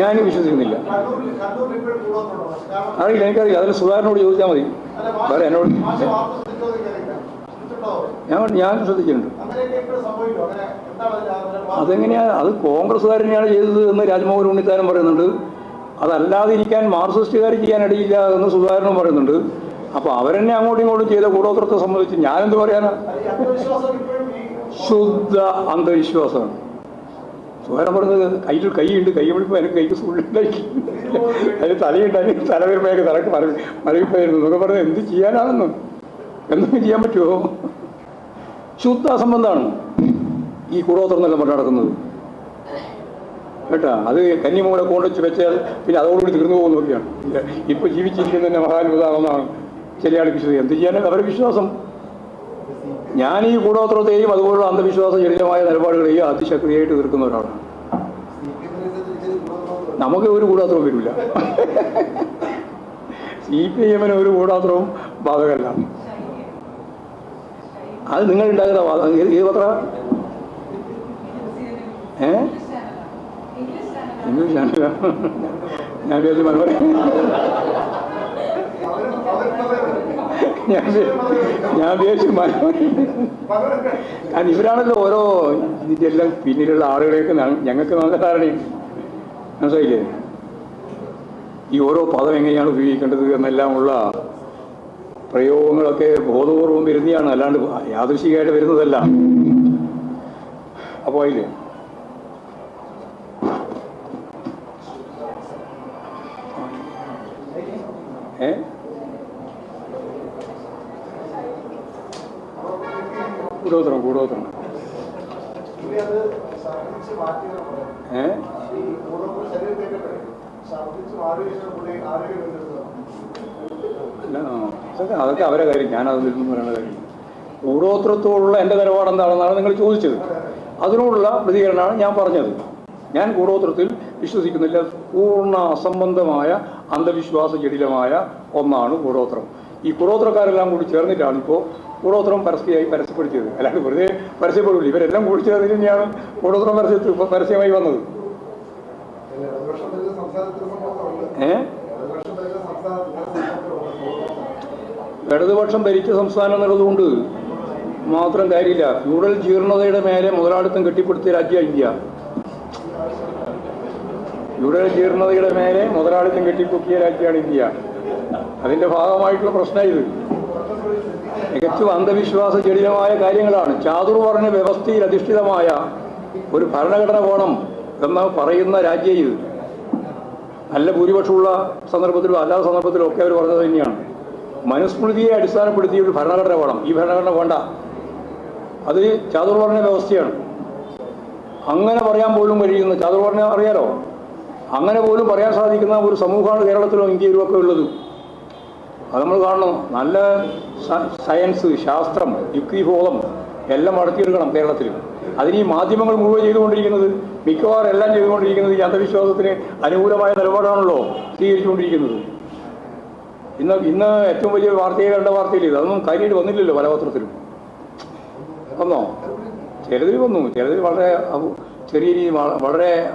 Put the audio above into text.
ഞാനും വിശ്വസിക്കുന്നില്ല. അറിയില്ല എനിക്കറിയില്ല. അതിൽ സുധാകരനോട് ചോദിച്ചാൽ മതി. വേറെ എന്നോട്? ഞാൻ ഞാൻ ശ്രദ്ധിച്ചിട്ടുണ്ട്. അതെങ്ങനെയാണ് അത് കോൺഗ്രസ്സുകാർ തന്നെയാണ് ചെയ്തത് എന്ന് രാജ്മോഹൻ ഉണ്ണിത്താനം പറയുന്നുണ്ട്. അതല്ലാതെ ഇരിക്കാൻ മാർക്സിസ്റ്റുകാർ ചെയ്യാൻ ഇടയില്ല എന്ന് സുധാകരനും പറയുന്നുണ്ട്. അപ്പോൾ അവരെന്നെ അങ്ങോട്ടും ഇങ്ങോട്ടും ചെയ്ത കൂടോത്രത്തെ സംബന്ധിച്ച് ഞാനെന്ത് പറയാനാ? ശുദ്ധ അന്ധവിശ്വാസമാണ്. സുധാകരൻ പറഞ്ഞത് കയ്യിൽ കൈയുണ്ട് കൈ വിളിപ്പോൾ എനിക്ക് കൈക്ക് സുള്ളുണ്ടായി അതിന് തലയുണ്ടായി തല വരുമ്പോഴേക്ക് തലക്ക് മറവി മറവിപ്പോയിരുന്നു എന്നൊക്കെ പറഞ്ഞത് എന്ത് ചെയ്യാനാണെന്ന്? എന്തൊക്കെ ചെയ്യാൻ പറ്റുമോ ശുദ്ധ അസംബന്ധമാണ് ഈ കൂടോത്രം എന്നെല്ലാം പറഞ്ഞ് നടക്കുന്നത്. കേട്ടാ? അത് കന്നിമൂടെ കൊണ്ടുവച്ച് വെച്ചാൽ പിന്നെ അതോടുകൂടി തീർന്നു പോകുന്നൊക്കെയാണ് ഇപ്പൊ ജീവിച്ചിരിക്കുന്ന മഹാത്ഭുതമാണെന്നാണ് ചില ആൾ വിശ്വസിക്കുന്നത്. എന്ത് ചെയ്യാനും? അവരുടെ വിശ്വാസം. ഞാൻ ഈ കൂടോത്രത്തെയും അതുപോലുള്ള അന്ധവിശ്വാസ ജനിതമായ നിലപാടുകളെയും അതിശക്തിയായിട്ട് തീർക്കുന്ന ഒരാളാണ് നമുക്ക് ഒരു കൂടാത്രവും വരില്ല. സി പി എമ്മിന് ഒരു കൂടാത്രവും ബാധകമല്ല. അത് നിങ്ങൾ ഉണ്ടാക്കുന്ന വാദം ഏത് പത്ര? ഏ? ഇംഗ്ലീഷ് ഞാൻ മലയാളം ഞാൻ ഞാൻ വിചാരിച്ചു കാരണം ഇവരാണല്ലോ ഓരോ ഇതിന്റെ എല്ലാം പിന്നിലുള്ള ആളുകളെയൊക്കെ ഞങ്ങൾക്ക് നല്ല ധാരണയും. മനസ്സിലായില്ലേ? ഈ ഓരോ പദം എങ്ങനെയാണ് ഉപയോഗിക്കേണ്ടത് എന്നെല്ലാമുള്ള പ്രയോഗങ്ങളൊക്കെ ബോധപൂർവം വരുന്നതാണ്. അല്ലാണ്ട് യാദൃശികമായിട്ട് വരുന്നതല്ല. അപ്പോൾ അതില്ലേ ഏ? കൂടോത്രം ആ, അതൊക്കെ അവരെ കാര്യം. ഞാനതിൽ നിന്നും പറയേണ്ട കാര്യം. കൂടോത്രത്തോടുള്ള എന്റെ നിലപാട് എന്താണെന്നാണ് നിങ്ങൾ ചോദിച്ചത്. അതിനോടുള്ള പ്രതികരണമാണ് ഞാൻ പറഞ്ഞത്. ഞാൻ കൂടോത്രത്തിൽ വിശ്വസിക്കുന്നില്ല. പൂർണ അസംബന്ധമായ അന്ധവിശ്വാസ ജടിലമായ ഒന്നാണ് കൂടോത്രം. ഈ കൂടോത്രക്കാരെല്ലാം കൂടി ചേർന്നിട്ടാണ് ഇപ്പോൾ കൂടോത്രം പരസ്യമായി പരസ്യപ്പെടുത്തിയത്. അല്ലാണ്ട് വെറുതെ പരസ്യപ്പെടില്ല ഇവരെല്ലാം കൂടി ചേർന്ന് തന്നെയാണ് കൂടോത്രം പരസ്യത്തിൽ പരസ്യമായി വന്നത്. സമ്മതമുണ്ട്. ഇടതുപക്ഷം ഭരിച്ച സംസ്ഥാനം എന്നുള്ളതുകൊണ്ട് മാത്രം കാര്യമില്ല. ഫ്യൂഡൽ ജീർണതയുടെ മേലെ മുതലാളിത്തം കെട്ടിപ്പടുത്തിയ രാജ്യ ഇന്ത്യ. ഫ്യൂഡൽ ജീർണതയുടെ മേലെ മുതലാളിത്തം കെട്ടിപ്പൊക്കിയ രാജ്യമാണ് ഇന്ത്യ. അതിന്റെ ഭാഗമായിട്ടുള്ള പ്രശ്നമാണ് ഇത് തികച്ചും അന്ധവിശ്വാസ ജടിലമായ കാര്യങ്ങളാണ് ചാതുർവർണ വ്യവസ്ഥയിൽ അധിഷ്ഠിതമായ ഒരു ഭരണഘടന വേണം എന്ന് പറയുന്ന രാജ്യം ഇത്. നല്ല ഭൂരിപക്ഷമുള്ള സന്ദർഭത്തിലും അല്ലാത്ത സന്ദർഭത്തിലും ഒക്കെ അവർ പറഞ്ഞത് തന്നെയാണ്. മനുസ്മൃതിയെ അടിസ്ഥാനപ്പെടുത്തിയ ഒരു ഭരണഘടന വേണം. ഈ ഭരണഘടന വേണ്ട. അത് ചാതുർവർണ വ്യവസ്ഥയാണ്. അങ്ങനെ പറയാൻ പോലും കഴിയുന്ന ചാതുർവർണ അറിയാലോ? അങ്ങനെ പോലും പറയാൻ സാധിക്കുന്ന ഒരു സമൂഹമാണ് കേരളത്തിലോ ഇന്ത്യയിലും ഒക്കെ ഉള്ളത്. അത് നമ്മൾ കാണണം. നല്ല സയൻസ് ശാസ്ത്രം യുക്തിബോധം എല്ലാം വളർത്തിയെടുക്കണം കേരളത്തിൽ അതിന് ഈ മാധ്യമങ്ങൾ മുഴുവൻ ചെയ്തുകൊണ്ടിരിക്കുന്നത് മിക്കവാറും എല്ലാം ചെയ്തുകൊണ്ടിരിക്കുന്നത് ഈ അന്ധവിശ്വാസത്തിന് അനുകൂലമായ നിലപാടാണല്ലോ സ്വീകരിച്ചുകൊണ്ടിരിക്കുന്നത്. ഇന്ന് ഇന്ന് ഏറ്റവും വലിയ വാർത്തയെ കണ്ട വാർത്തയിൽ ഇത്? അതൊന്നും കാര്യമായിട്ട് വന്നില്ലല്ലോ പല പത്രത്തിലും. വന്നോ? ചിലതിൽ വന്നു. ചിലതിൽ വളരെ ചെറിയ രീതി വളരെ